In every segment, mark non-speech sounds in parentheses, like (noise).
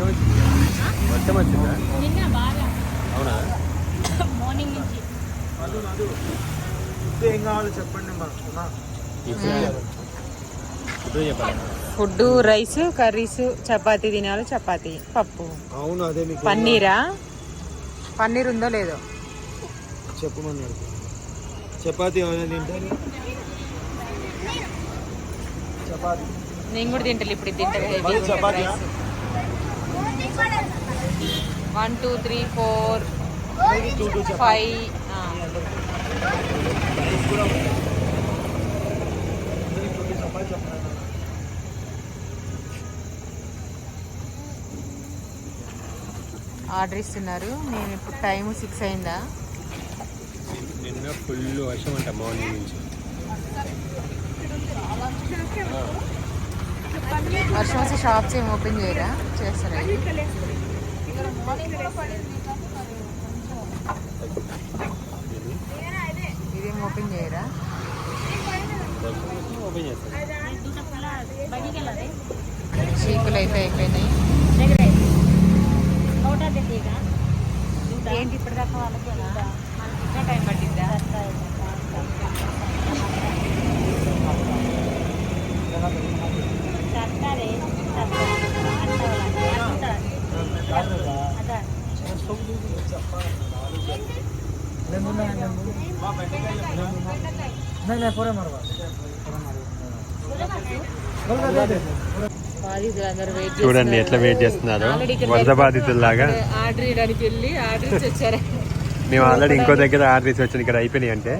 వర్షం వచ్చింది వర్షం వచ్చిందా నిన్న బాగా. అవునా? మార్నింగ్ నుంచి. ఏం కావాలో చెప్పండి మా. ఇప్పుడు ఇప్పుడు చెప్పాలి? ఫుడ్ రైస్ కర్రీస్ చపాతీ తినాలి చపాతీ పప్పు. అవును అదే మీకు పన్నీరా? పన్నీర్ ఉందో లేదో? చెప్పమన్నాడు చపాతి ఏమైనా తింటారు చపాతి నేను కూడా తింటాను ఇప్పుడు తింటాను? One two three four five order ఇస్తున్నారు. నేను ఇప్పుడు టైం సిక్స్ అయిందా? నిన్న ఫుల్ వర్షం అంట మార్నింగ్ నుంచి. వర్షం వస్తే షాప్స్ ఏం ఓపెన్ చేయరా? చేస్తారా ఇదేం? ఓపెన్ చేయరా? చీకులు అయితే అయిపోయినాయి. ఏంటి ఇప్పటిదాకా వాళ్ళకి మనకి ఇంకా టైం పట్టిందా సరే అదా బాధితులందరూ వెయిట్ చూడండి ఎట్లా వెయిట్ చేస్తున్నారు? వరద బాధితుల్లాగా? ఆర్డర్ ఇవ్వడానికి వెళ్ళి ఆర్డర్ ఇచ్చి వచ్చారా మేము ఆల్రెడీ ఇంకో దగ్గర ఆర్డర్ ఇచ్చి వచ్చాను ఇక్కడ అయిపోయినాయి అంటే.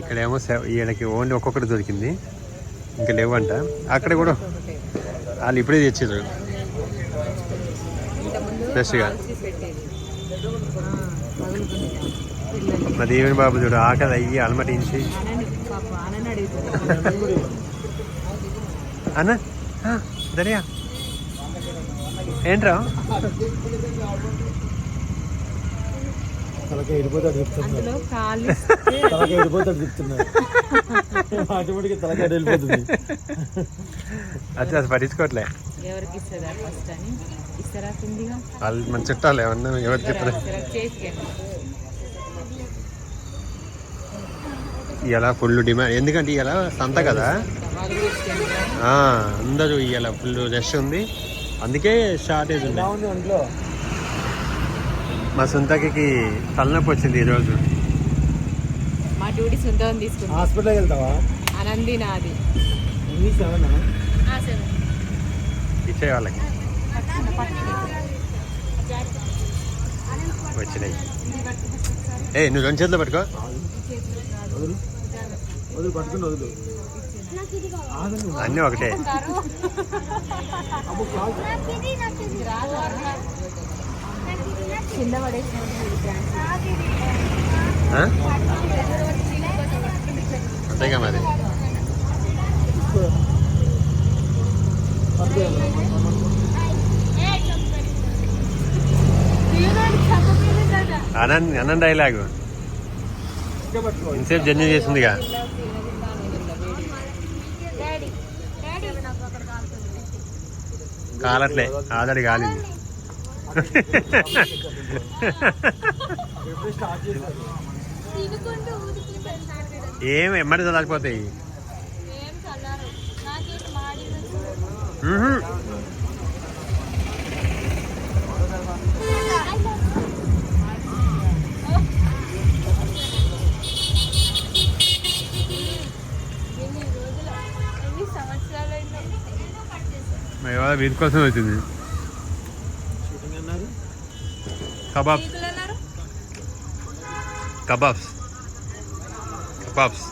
ఇక్కడేమో ఈయనకి ఓన్లీ ఒక్కొక్కటి దొరికింది. ఇంకా లేవంట. అక్కడ కూడా వాళ్ళు ఇప్పుడే తెచ్చారు ఫ్రెష్గా మా దేవుని బాబు చూడు ఆకలి అయ్యి అలమటించి. అన్న దరియా ఏంట్రా? చెప్తున్నాడు చెప్తున్నాడు ఆటోమేటిక్గా తలకాయ వెళ్ళిపోతుంది. అది పట్టించుకోవట్లే. ఎవరికి ఇస్తుందా ఫస్ట్ అని? ఇస్తారా కిందిగా వాళ్ళు మన చుట్టాలు ఏమన్నా ఎవరు చెప్పలే ఇస్తారా? చేసుకోండి ఇలా ఫుల్ డిమాండ్. ఎందుకంటే ఇలా సంత కదా? అందరూ ఇలా ఫుల్ రష్ ఉంది. అందుకే షార్టేజ్ ఉంది. మా సొంతకి తలనొప్పి వచ్చింది ఈరోజు మా డ్యూటీ సొంతం తీసుకుంది. హాస్పిటల్కి వెళ్తావా? అనంది నాది. ఇచ్చే వాళ్ళకి. వచ్చినాయి. ఏ నువ్వు రెండు చేతులు పట్టుకో. అన్నీ ఒకటే. కాదు కింద పడేసిన? అంతేగా మరి? అనంత్ అనంత్ డైలాగు ఇంతసేపు జర్నీ చేసిందిగా. కాలట్లే ఆల్రెడీ కాలింది. ఏం ఎమ్మడి చల్లారిపోతాయి? వీటి కోసం వచ్చింది. కబాబ్స్ కబాబ్స్ కబాబ్స్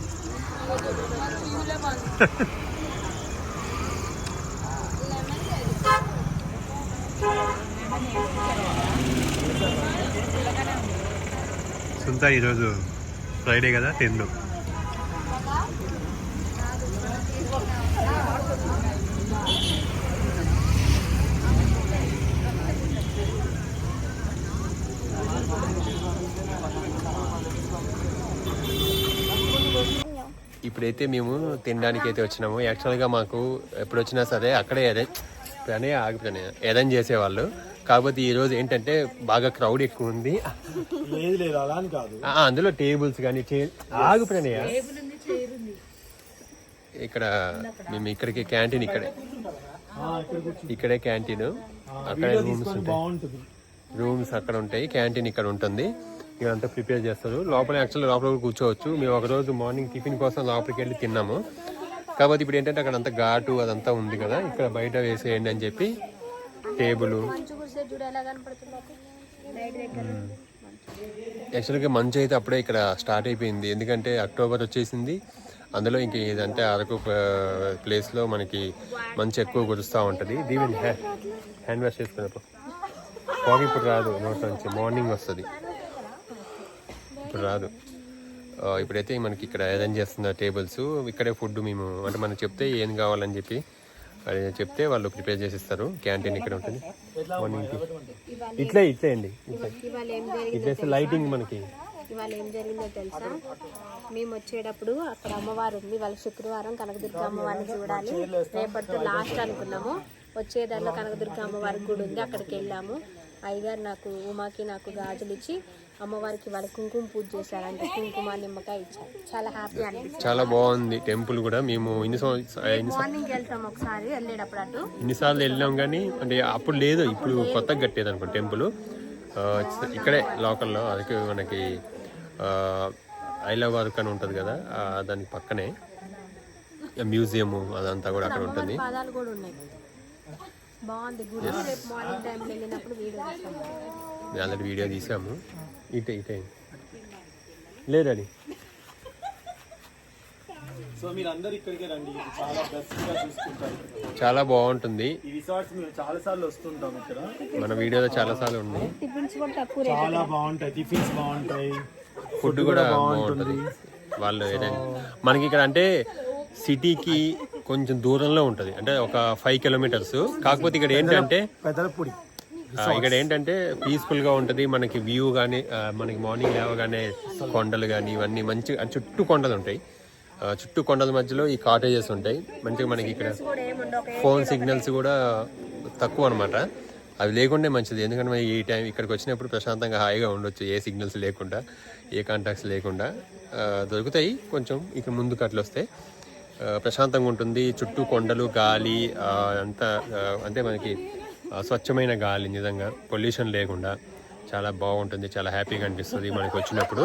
సుంత ఈరోజు ఫ్రైడే కదా తిండు. ఇప్పుడైతే మేము తినడానికి అయితే వచ్చినాము యాక్చువల్గా మాకు ఎప్పుడు వచ్చినా సరే అక్కడే అదే ప్రణయ్ ఆగిపోయినాయి అరేంజ్ చేసేవాళ్ళు. కాకపోతే ఈ రోజు ఏంటంటే బాగా క్రౌడ్ ఎక్కువ ఉంది. లేదు లేదు అలా అని కాదు. ఆ, అందులో టేబుల్స్ కానీ ఆగిపోయినాయా ఇక్కడ మేము ఇక్కడికి క్యాంటీన్ ఇక్కడే. ఆ, ఇక్కడ క్యాంటీన్ అక్కడ రూమ్స్ ఉంటాయి. రూమ్స్ అక్కడ ఉంటాయి. క్యాంటీన్ ఇక్కడ ఉంటుంది. ఇదంతా ప్రిపేర్ చేస్తారు. లోపల యాక్చువల్లీ లోపల కూడా కూర్చోవచ్చు. మేము ఒక రోజు మార్నింగ్ టిఫిన్ కోసం లోపలికి వెళ్ళి తిన్నాము. కాబట్టి ఇప్పుడు ఏంటంటే అక్కడ అంత ఘాటు అదంతా ఉంది కదా. ఇక్కడ బయట వేసేయండి అని చెప్పి టేబుల్. యాక్చువల్గా మంచు అయితే అప్పుడే ఇక్కడ స్టార్ట్ అయిపోయింది. ఎందుకంటే అక్టోబర్ వచ్చేసింది. అందులో ఇంక ఏదంటే అరకు ప్లేస్లో మనకి మంచి ఎక్కువ కురుస్తూ ఉంటుంది. దీవెన్ హ్యాండ్ వాష్ చేసుకున్నప్పుడు. ఫాగ్ ఇప్పుడు రాదు నోట్ నుంచి. మార్నింగ్ వస్తుంది. ఇప్పుడు రాదు ఇప్పుడైతే మనకి ఇక్కడ అరేంజ్ చేస్తున్న టేబుల్స్ ఇక్కడే ఫుడ్ మేము అంటే మనం చెప్తే ఏం కావాలని చెప్పి అది చెప్తే వాళ్ళు ప్రిపేర్ చేసి ఇస్తారు క్యాంటీన్ ఇక్కడ ఉంటుంది మార్నింగ్కి ఇట్లే ఇట్లే అండి ఇట్లేస్తే లైటింగ్ మనకి. ఇవాళ ఏం జరిగిందో తెలుసా? మేము వచ్చేటప్పుడు అక్కడ అమ్మవారు ఉంది. వాళ్ళ శుక్రవారం కనకదుర్గ అమ్మవారిని చూడాలి. రేపటితో లాస్ట్ అనుకున్నాము. వచ్చేదారిలో కనకదుర్గ అమ్మవారి గుడి ఉంది. అక్కడికి వెళ్ళాము. అయ్యగారు నాకు ఉమాకి నాకు గాజులు ఇచ్చి అమ్మవారికి వాళ్ళ కుంకుమ పూజ చేశారంటే కుంకుమ నిమ్మకాయ ఇచ్చారు. చాలా హ్యాపీ అనిపిస్తుంది చాలా బాగుంది టెంపుల్ కూడా. మేము ఎన్ని మార్నింగ్ వెళ్తాం ఒకసారి వెళ్ళేటప్పుడు అటు. ఇన్నిసార్లు వెళ్ళాం కానీ అంటే అప్పుడు లేదు ఇప్పుడు కొత్తగా కట్టేది అనుకో టెంపుల్. ఇక్కడే లోకల్లో అది మనకి ఐ లవ్ వర్క్ అని ఉంటుంది కదా దానికి పక్కనే. మ్యూజియం అదంతా కూడా అక్కడ ఉంటుంది. పాదాలు కూడా ఉన్నాయి. బాగుంది. గుడి రేపు మార్నింగ్ టైంలో వెళ్ళినప్పుడు ఆల్రెడీ వీడియో తీసాము ఇటే ఇటే లేదండి. సో మీరు అందరు ఇక్కడికే రండి. చాలా బెస్ట్గా చూసుకుంటారు. చాలా బాగుంటుంది. ఈ రిసార్ట్స్ మేము చాలా సార్లు వస్తుంటాం ఇక్కడ. మన వీడియోలో చాలా సార్లు ఉంది టిఫిన్స్ కూడా తక్కువ చాలా బాగుంటాయి. టిఫిన్స్ బాగుంటాయి. ఫుడ్ కూడా బాగుంటుంది. వాళ్ళు ఏదైనా మనకి ఇక్కడ అంటే సిటీకి కొంచెం దూరంలో ఉంటుంది. అంటే ఒక ఫైవ్ కిలోమీటర్స్ కాకపోతే ఇక్కడ ఏంటంటే పెదలపూడి ఇక్కడ ఏంటంటే పీస్ఫుల్గా ఉంటది మనకి వ్యూ కానీ మనకి మార్నింగ్ లేవగానే కొండలు కానీ ఇవన్నీ మంచి ఆ చుట్టూ కొండలు ఉంటాయి. చుట్టూ కొండల మధ్యలో ఈ కాటేజెస్ ఉంటాయి. మంచిగా మనకి ఇక్కడ ఫోన్ సిగ్నల్స్ కూడా తక్కువ అనమాట అవి లేకుండే మంచిది ఎందుకంటే మనం ఈ టైం ఇక్కడికి వచ్చినప్పుడు ప్రశాంతంగా హాయిగా ఉండొచ్చు ఏ సిగ్నల్స్ లేకుండా ఏ కాంటాక్ట్స్ లేకుండా. దొరుకుతాయి కొంచెం ఇక్కడ ముందుకు అట్లా వస్తే. ఆ, ప్రశాంతంగా ఉంటుంది చుట్టూ కొండలు గాలి అంతా అంటే మనకి స్వచ్ఛమైన గాలి నిజంగా పొల్యూషన్ లేకుండా చాలా బాగుంటుంది చాలా హ్యాపీగా అనిపిస్తుంది మనకి వచ్చినప్పుడు.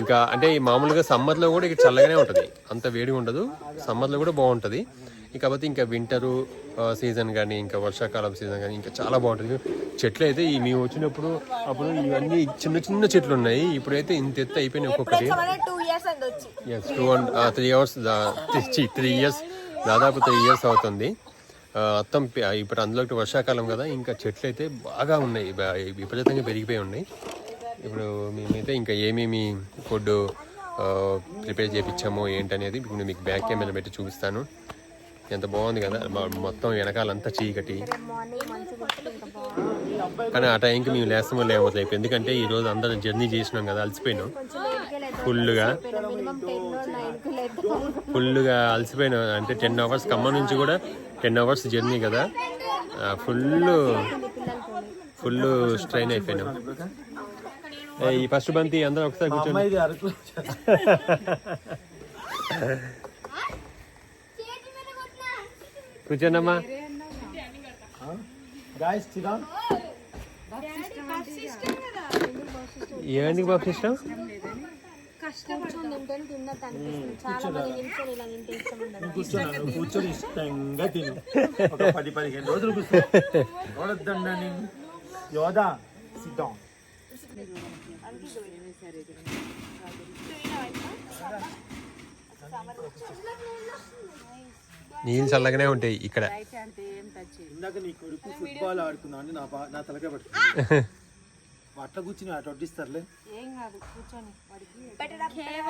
ఇంకా అంటే ఈ మామూలుగా సమ్మర్లో కూడా ఇక్కడ చల్లగానే ఉంటుంది. అంత వేడిగా ఉండదు సమ్మర్లో కూడా బాగుంటుంది. కాకపోతే ఇంకా వింటరు సీజన్ కానీ ఇంకా వర్షాకాలం సీజన్ కానీ ఇంకా చాలా బాగుంటుంది. చెట్లు అయితే ఈ మేము వచ్చినప్పుడు అప్పుడు ఇవన్నీ చిన్న చిన్న చెట్లు ఉన్నాయి. ఇప్పుడైతే ఇంత ఎత్తు అయిపోయినాయి ఒక్కొక్కటి. Yes two and three hours three years దాదాపు త్రీ ఇయర్స్ అవుతుంది. మొత్తం ఇప్పుడు అందులోకి వర్షాకాలం కదా ఇంకా చెట్లు అయితే బాగా ఉన్నాయి విపరీతంగా పెరిగిపోయి ఉన్నాయి. ఇప్పుడు మేమైతే ఇంకా ఏమేమి ఫుడ్ ప్రిపేర్ చేయించామో ఏంటనేది ఇప్పుడు మీకు బ్యాక్ కెమెరా పెట్టి చూపిస్తాను. ఎంత బాగుంది కదా మొత్తం వెనకాలంతా చీకటి. కానీ ఆ టైంకి మేము లేస్తామో లేకపోతే రేపు ఎందుకంటే ఈ రోజు అందరం జర్నీ చేసినాం కదా అలసిపోయినాం. ఫుల్గా మినిమం టెన్ నైన్కు లేదు ఫుల్గా అలసిపోయిన అంటే టెన్ అవర్స్ ఖమ్మం నుంచి కూడా టెన్ అవర్స్ జర్నీ కదా. ఫుల్ ఫుల్ స్ట్రైన్ అయిపోయినాం. ఏ, ఈ ఫస్ట్ బంతి అందరూ ఒకసారి కూర్చోండి. కూర్చోండమ్మా. ఏమండి బాబు ఇష్టం కూర్చొని తింటే తిన్నట్టు అనిపిస్తుంది. చాలా మంది నిల్చొని ఇలా తింటే ఇష్టం ఉండదు. కూర్చోను నువ్వు కూర్చొని ఇష్టంగా తిను. ఒక పది పదిహేను రోజులు కూర్చో. చూడొద్దండి నేను యోధా సిద్ధం నీళ్ళు చల్లగానే ఉంటాయి ఇక్కడ. ఇందాక నీ కొడుకు ఫుట్బాల్ ఆడుకున్నా అని నా నా తలకే పట్టుకుంది (laughs) అట్లా కూర్చుని అటు వడ్డిస్తారులే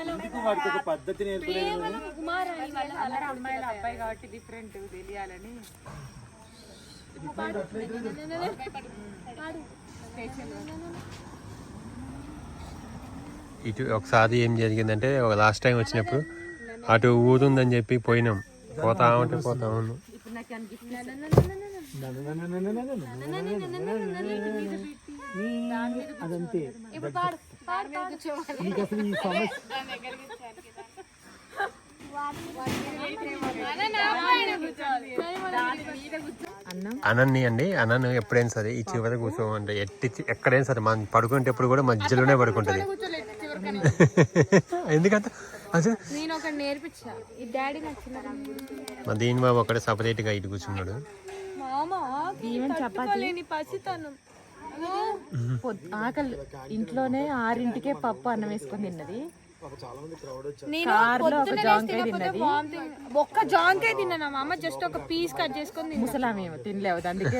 ఎందుకు వాడికి ఒక పద్ధతి నేర్పలేదు అమ్మాయిలు అబ్బాయి కాబట్టి డిఫరెంట్ తెలియాలని ఇటు ఒకసారి ఏం జరిగిందంటే ఒక లాస్ట్ టైం వచ్చినప్పుడు అటు ఊరుందని చెప్పి పోయినాం పోతా ఉంటే పోతా ఉన్నాం అదంతే. నీకు అసలు ఈ సమస్య అనన్ని అండి అనన్ను ఎప్పుడైనా సరే ఈ చివర కూర్చోమంటే ఎట్టి ఎక్కడైనా సరే మనం పడుకునేటప్పుడు కూడా మధ్యలోనే పడుకుంటుంది. (laughs) ఎందుకంటే అసలు నేను ఒక నేర్పించా ఈ డాడీ నచ్చిన మా దీని బాబు ఒకటే సపరేట్గా ఇటు కూర్చున్నాడు. చపాతి? ఆకలి ఇంట్లోనే ఆరింటికే పప్పు అన్నం వేసుకొని తిన్నది. ఒక్క జాంకాయ తిన్నా మా అమ్మ జస్ట్ ఒక పీస్ కట్ చేసుకొని తిన్నా. ముసలామేమో తినలేవు అందుకే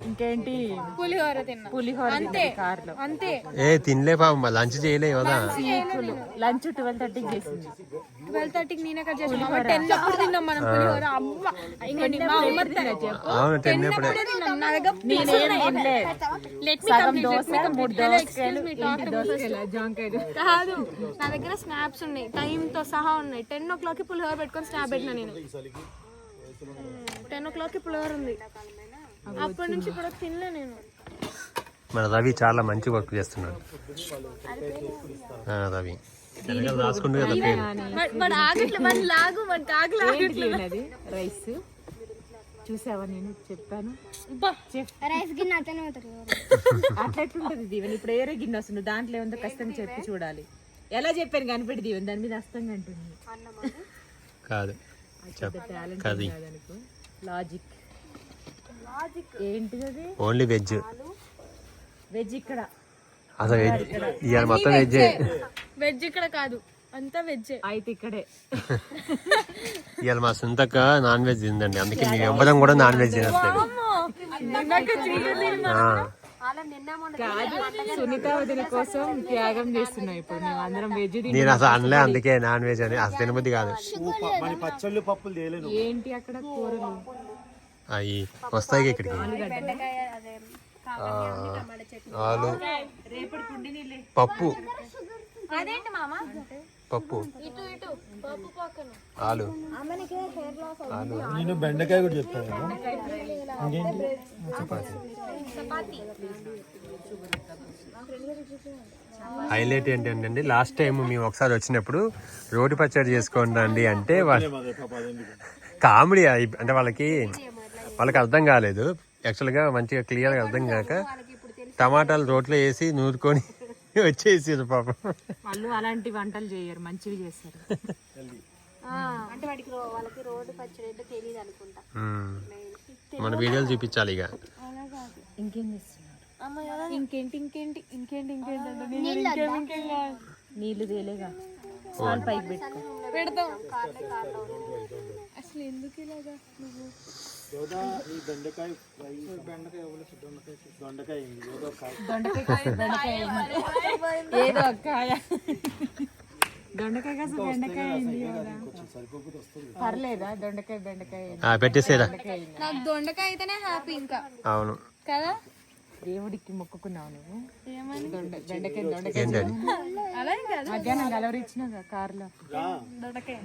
ఇంకేంటి? పులిహోర తిన్నా. పులిహోర అంతే. కార్లో. అంతే. ఏ తినలే పాపం లంచ్ చేయలే కదా లంచ్ ట్వెల్వ్ థర్టీకి చేసింది. ట్వెల్వ్ థర్టీకి నేను ఎక్కడ చేసిన టెన్ అప్పుడు తిన్నాం మనం పులిహోర. అమ్మ ఇంకోటి మా అవును టెన్ అప్పుడే తిన్నాం. నా దగ్గర నేనేం తినలేదు లెట్ మీ సగం దోశ మూడు ఏంటి జాంకాయలు? కాదు నా దగ్గర స్నాప్స్ ఉన్నాయి. టైం తో సహా ఉన్నాయి. టెన్ ఓ క్లాక్కి పులిహోర పెట్టుకొని స్నాప్ పెట్టినా నేను. టెన్ ఓ క్లాక్కి పులిహోర ఉంది. అప్పటి నుంచి ఇప్పుడు తినలే నేను. మన రవి చాలా మంచి వర్క్ చేస్తున్నాడు. ఆ, రవి. రాసుకుంటే కదా పేరు. ఆగట్లే లాగు ఆగలే రైస్? చూసావా నేను? చెప్పాను. రైస్ గిన్నె అతనే అట్లా ఎట్లుంటది దీవెన్? ఇప్పుడు ఏరే గిన్నె వస్తుంది దాంట్లో ఏముందో కష్టంగా చెప్పి చూడాలి. ఎలా చెప్పాను కనిపెట్టి దీవెన్? దాని మీద అస్తంగా అంటుంది. కాదు. లాజిక్ ఏంటిది ఓన్లీ వెజ్ వెజ్ ఇక్కడ. అసలు వెజ్ ఇవాళ మొత్తం వెజ్జే వెజ్ ఇక్కడ కాదు. అంతా వెజ్ అయితే ఇక్కడే. ఇవాళ మా సొంతక్క నాన్ వెజ్ తిందండి. అందుకే మేము ఎవ్వరం కూడా నాన్ వెజ్ సునీత వదిన కోసం త్యాగం చేస్తున్నాం ఇప్పుడు. మేము అందరం వెజ్ నేను అసలు అనలే అందుకే నాన్ వెజ్ అని. అసలు తినబుద్ధి కాదు. పచ్చళ్ళు పప్పులు ఏంటి అక్కడ కూరలు? అవి వస్తాయి ఇక్కడికి. ఆ, ఆలు. పప్పు. అదేంటి మామ? పప్పు. ఇటు ఇటు. పప్పు పక్కన. ఆలు. నేను బెండకాయ కూడా చెప్తాను చపాతి. హైలైట్ ఏంటంటే లాస్ట్ టైం మేము ఒకసారి వచ్చినప్పుడు రోటి పచ్చడి చేసుకోండి రండి అంటే వాళ్ళు కామెడీ అంటే వాళ్ళకి వాళ్ళకి అర్థం కాలేదు. యాక్చువల్గా మంచిగా క్లియర్గా అర్థం కాక టమాటాలు రోట్లో వేసి నూరుకొని (laughs) వచ్చేసారు పాపం. వాళ్ళు అలాంటి వంటలు చేయరు మంచివి చేస్తారు. అంటే వాడికి రో- వాళ్ళకి రోడ్డు పచ్చడి అంటే తెలియదు అనుకుంటా. మ్మ్. మన వీడియోలు చూపించాలి ఇక. ఇంకేం చేస్తున్నారు? ఇంకేంటి ఇంకేంటి ఇంకేంటి ఇంకేం. నీళ్ళు తేలేగా పైకి పెట్టుకో. పెడతాం. అసలు ఎందుకు ఇలాగా నువ్వు? ఈ బెండకాయ ఫ్రై బెండకాయ దొండకాయ ఏదో కాయ. దొండకాయ దొండకాయ. ఏదో కాయ. దొండకాయ కాస్త బెండకాయ అయింది కదా పర్లేదా? దొండకాయ బెండకాయ నాకు దొండకాయ అయితేనే హ్యాపీ ఇంకా. అవును. కదా? దేవుడికి మొక్కుకున్నావు నువ్వు? దొండకాయ మధ్యాహ్నం కలవరిచ్చినావు కార్లో. దొండకాయ.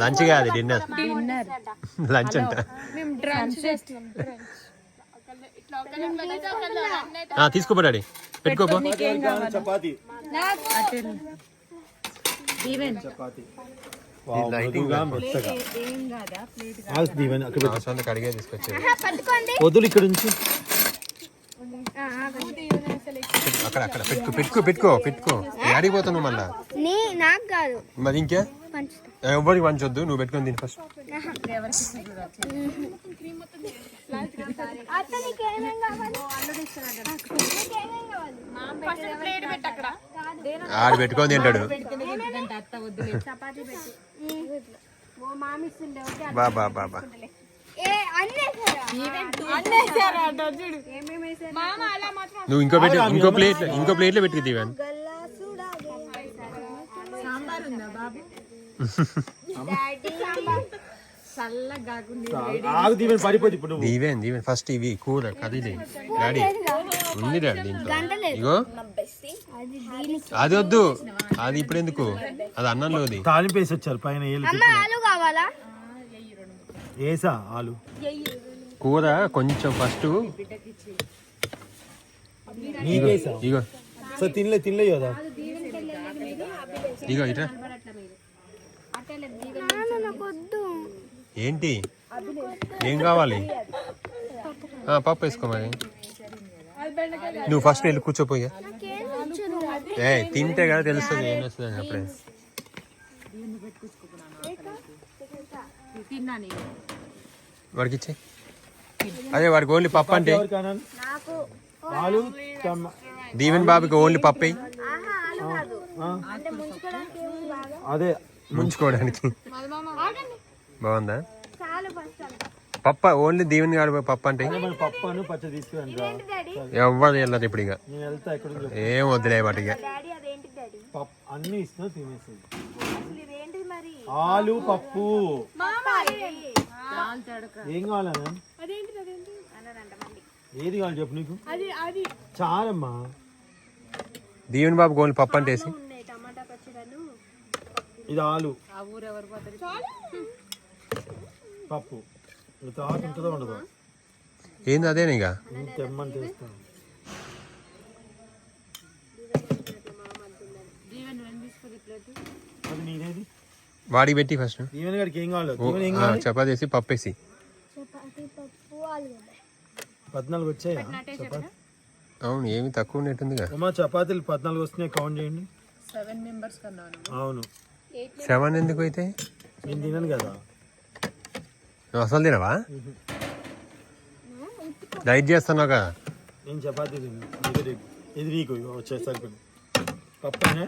లంచ్ కాదు డిన్నర్. డిన్నర్. లంచ్ అంట మేము డ్రంచ్ చేస్తున్నాం డ్రంచ్ ఆ, తీసుకోపో డాడీ. పెట్టుకోపో. చపాతి. చపాతి. కడిగే పట్టుకోండి. వదులు ఇక్కడ నుంచి. అక్కడ అక్కడ పెట్టుకో పెట్టుకో పెట్టుకో పెట్టుకో. డాడీ పోతున్నావు మళ్ళా. నీ నాకు కాదు. మరి ఇంకే? ఎవరికి పంచొద్దు? నువ్వు పెట్టుకొని తిని ఫస్ట్ ఆడు పెట్టుకొని తింటాడు. అత్త వద్దులే చపాతీ పెట్టు ఓ మామి ఇస్తుండే ఓకే బా బా బా బా. ఏ అన్నేసారా చూడు ఏమేమి వేసారు మామ అలా మాత్రం నువ్వు ఇంకో పెట్టి ఇంకో ప్లేట్ ఇంకో ప్లేట్లో పెట్టుకు తీవాను సాంబార్ ఉందా బాబు? ఆగు దీవెన పడిపోతుంది ఇప్పుడు దీవెన్ దీవెన్. ఫస్ట్ ఇవి కూర కర్రీ డాడీ ఉంది డాడీ దీంట్లో. ఇగో. అది వద్దు. అది ఇప్పుడు ఎందుకు? అది అన్నంలోది. తాలింపు వేసి వచ్చారు పైన ఆలు కావాలా? వేసా ఆలు. కూర కొంచెం ఫస్ట్ ఇగో సో తినలే తినలే కదా? ఇగో ఇట్రా. ఏంటి? ఏం కావాలి? ఆ, పప్పు వేసుకో మరి. నువ్వు ఫస్ట్ వెళ్ళి కూర్చోపోయా. ఏ తింటే కదా తెలుస్తుంది ఏం వస్తుంది అప్పుడే తిన్నా నేను వాడికి ఇచ్చే అదే వాడికి ఓన్లీ పప్పు అంటే. దీవెన్ బాబుకి ఓన్లీ పప్పు? అదే. ముంచుకోవడానికి. బాగుందా? పప్ప ఓన్లీ దీవెన్ గారు పప్పు అంటే? మన పప్పు అను పచ్చడి తీసుకురండి రా. ఎవ్వరు వెళ్ళదు ఇప్పుడు ఇక. ఏం వద్దులే వాటికి పప్పు అన్ని ఇస్తున్నా ఆలు పప్పు. ఏం కావాలన్నా ఏది కావాలి చెప్పు నీకు? చాలమ్మా. దీవెన్ బాబుకి ఓన్లీ పప్పు అంటే ఇది ఆలు ఆ ఊరు ఎవరు పోతారు పప్పు. ఉంటుందో ఉండదు. ఏంది అదేనా ఇక? అది నీదేది? వాడికి పెట్టి ఫస్ట్ దీవెన గారికి ఏం కావాలి? దీవెన ఏం కావాలి? చపాతీ పప్పు వేసి. పద్నాలుగు వచ్చాయా? చపాతీ? అవును ఏమి తక్కువ ఉన్నట్టుందిగా అమ్మా చపాతీలు పద్నాలుగు వస్తున్నాయి కౌంట్ చేయండి. సెవెన్ మెంబర్స్ కన్నాను అవును. సెవెన్ ఎందుకు అయితే? నేను తినను కదా. నువ్వు అసలు తినవా డైట్ చేస్తున్నావు కదా. నేను చపాతీ తిను ఇది నీకు. ఇది నీకు ఇగో వచ్చేసి సరిపోయింది. పప్పునే?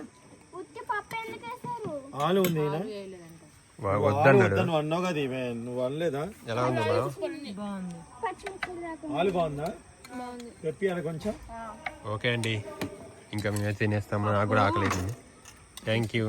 ఆలు ఉంది వద్దన్నాడు వద్దని నువ్వు అన్నావు కదా ఈమె. నువ్వు అనలేదా? ఎలా ఉంది ఆలు బాగుందా? తెప్పియాలి కొంచెం. ఓకే అండి. ఇంకా మేమైతే తినేస్తాము నాకు కూడా ఆకలి థ్యాంక్ యూ